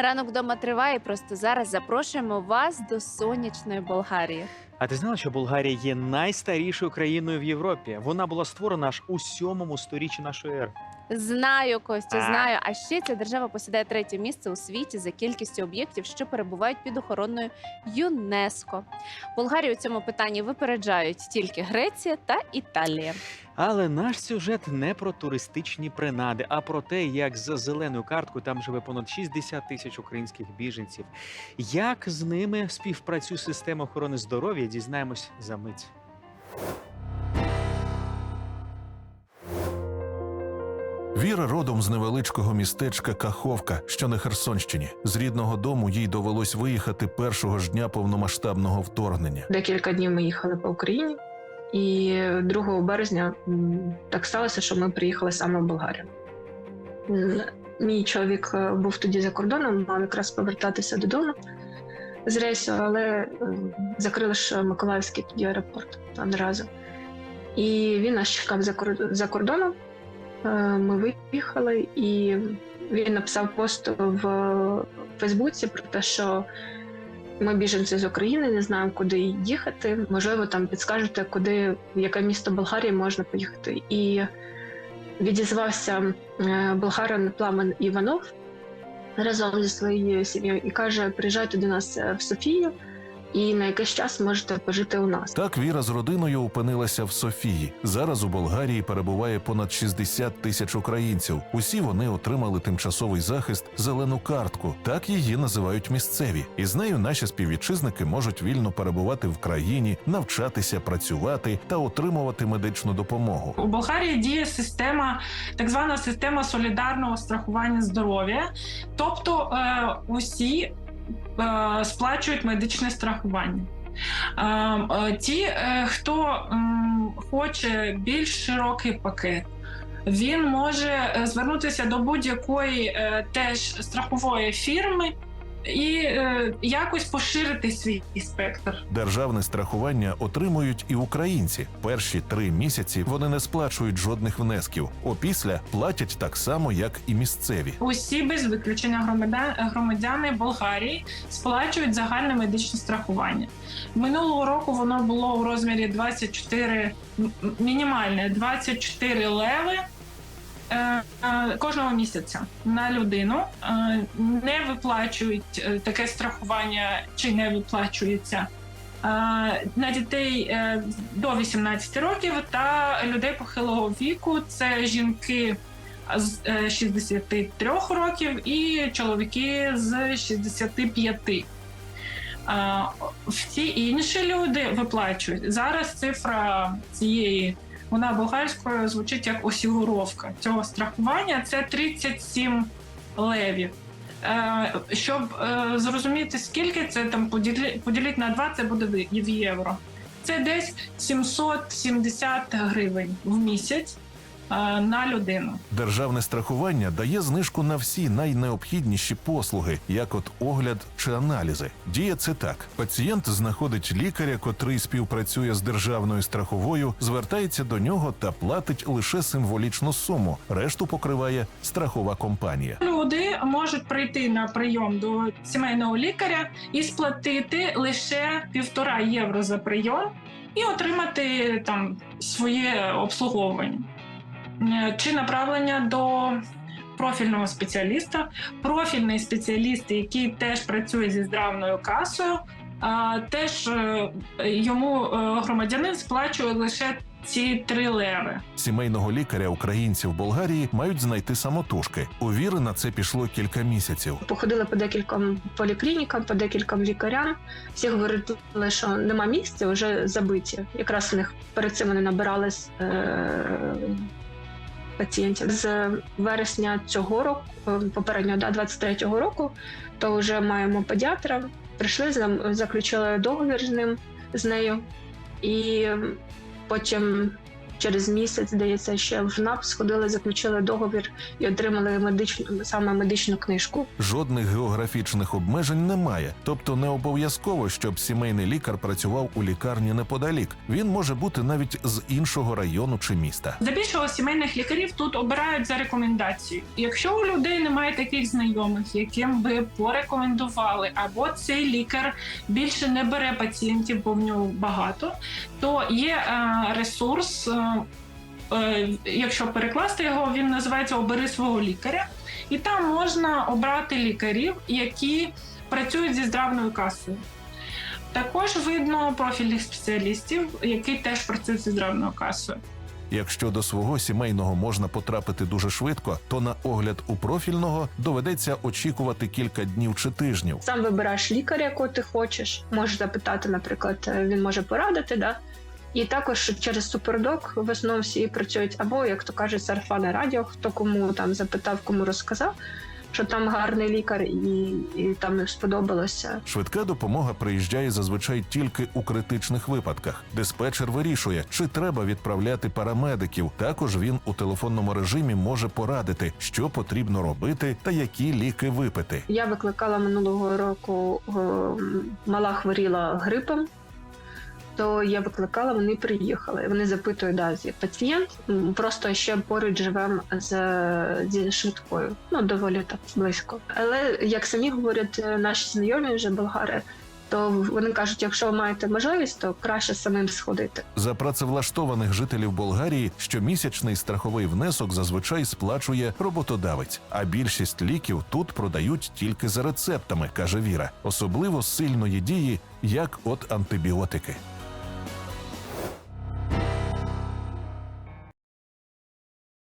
Ранок вдома триває. Просто зараз запрошуємо вас до сонячної Болгарії. А ти знала, що Болгарія є найстарішою країною в Європі? Вона була створена аж у сьомому сторіччі нашої ери. Знаю, Костю, знаю. А ще ця держава посідає третє місце у світі за кількістю об'єктів, що перебувають під охороною ЮНЕСКо. Болгарію у цьому питанні випереджають тільки Греція та Італія. Але наш сюжет не про туристичні принади, а про те, як за зеленою карткою там живе понад 60 тисяч українських біженців. Як з ними співпрацює система охорони здоров'я, дізнаємось за мить. Віра родом з невеличкого містечка Каховка, що на Херсонщині. З рідного дому їй довелось виїхати першого ж дня повномасштабного вторгнення. Декілька днів ми їхали по Україні, і 2 березня так сталося, що ми приїхали саме в Болгарію. Мій чоловік е, був тоді за кордоном, мав якраз повертатися додому з рейсу, але е, закрили ж Миколаївський тоді аеропорт одразу. І він нас чекав за кор- за кордоном. Е, Ми виїхали, і він написав пост в Фейсбуці про те, що ми біженці з України, не знаємо, куди їхати. Можливо, там підскажете, куди в яке місто Болгарії можна поїхати. І відізвався е, болгарин Пламен Іванов разом зі своєю сім'єю і каже: приїжджайте до нас в Софію, і на якийсь час можете пожити у нас. Так Віра з родиною опинилася в Софії. Зараз у Болгарії перебуває понад 60 тисяч українців. Усі вони отримали тимчасовий захист, зелену картку. Так її називають місцеві. І з нею наші співвітчизники можуть вільно перебувати в країні, навчатися, працювати та отримувати медичну допомогу. У Болгарії діє система, так звана система солідарного страхування здоров'я, тобто е, усі сплачують медичне страхування. Е, е, ті, е, хто хоче більш широкий пакет. Він може е, звернутися до будь-якої е, теж страхової фірми і е, якось поширити свій спектр. Державне страхування отримують і українці. Перші три місяці вони не сплачують жодних внесків. Опісля платять так само, як і місцеві. Усі без виключення громадян, громадяни Болгарії сплачують загальне медичне страхування. Минулого року воно було у розмірі 24, м- мінімальне 24 леви кожного місяця на людину. Е, Не виплачують е, таке страхування чи не виплачується. е, На дітей е, до 18 років та людей похилого віку це жінки з е, 63 років і чоловіки з 65. А, Всі інші люди виплачують. Зараз цифра цієї, вона болгарською звучить як осігуровка цього страхування. Це 37 левів. Е, Щоб е, зрозуміти, скільки це там поділі- поділити на 2, це буде в- євро. Це десь 770 гривень в місяць на людину. Державне страхування дає знижку на всі найнеобхідніші послуги, як от огляд чи аналізи. Діє це так: пацієнт знаходить лікаря, котрий співпрацює з державною страховою, звертається до нього та платить лише символічну суму. Решту покриває страхова компанія. Люди можуть прийти на прийом до сімейного лікаря і сплатити лише півтора євро за прийом і отримати там своє обслуговування Е, чи направлення до профільного спеціаліста. Профільний спеціаліст, який теж працює зі здравною касою, а, теж е, йому е, громадянин сплачує лише ці три леви. Сімейного лікаря українці в Болгарії мають знайти самотужки. У віри на це пішло кілька місяців. Походили по декільком поліклінікам, по декільком лікарям. Всі говорили, що нема місця, вже забиті. Якраз у них перед цим вони набирали е- пацієнтів з вересня цього року, е, попереднього да, 23-го року, то вже маємо педіатра. Прийшли заключили договір з ним з нею, і потім через місяць, здається, ще в НАП сходили, заключили договір і отримали медичну саме медичну книжку. Жодних географічних обмежень немає, тобто не обов'язково, щоб сімейний лікар працював у лікарні неподалік. Він може бути навіть з іншого району чи міста. Здебільшого сімейних лікарів тут обирають за рекомендацією. Якщо у людей немає таких знайомих, яким би порекомендували, або цей лікар більше не бере пацієнтів, бо в нього багато, то є е, ресурс. Е, Якщо перекласти його, він називається Обери свого лікаря, і там можна обрати лікарів, які працюють зі здравною касою. Також видно профільних спеціалістів, які теж працюють зі здравною касою. Якщо до свого сімейного можна потрапити дуже швидко, то на огляд у профільного доведеться очікувати кілька днів чи тижнів. Сам вибираєш лікаря, якого ти хочеш. Можеш запитати, наприклад, е, він може порадити, да. І також через супердок в основному всі працюють, або як то кажуть, сарафани радіо, хто кому там запитав, кому розказав, що там гарний лікар, і, і там сподобалося. Швидка допомога приїжджає зазвичай тільки у критичних випадках. Диспетчер вирішує, чи треба відправляти парамедиків. Також він у телефонному режимі може порадити, що потрібно робити та які ліки випити. Я викликала минулого року, е, мала хворіла грипом. То я викликала, вони приїхали. Вони запитують, да, пацієнт. Просто ще поруч живемо з зі швидкою. Ну доволі так близько. Але як самі говорять е, наші знайомі, вже болгари, то вони кажуть, якщо ви маєте можливість, то краще самим сходити. За працевлаштованих жителів Болгарії щомісячний страховий внесок зазвичай сплачує роботодавець, а більшість ліків тут продають тільки за рецептами, каже Віра, особливо сильної дії, як от антибіотики.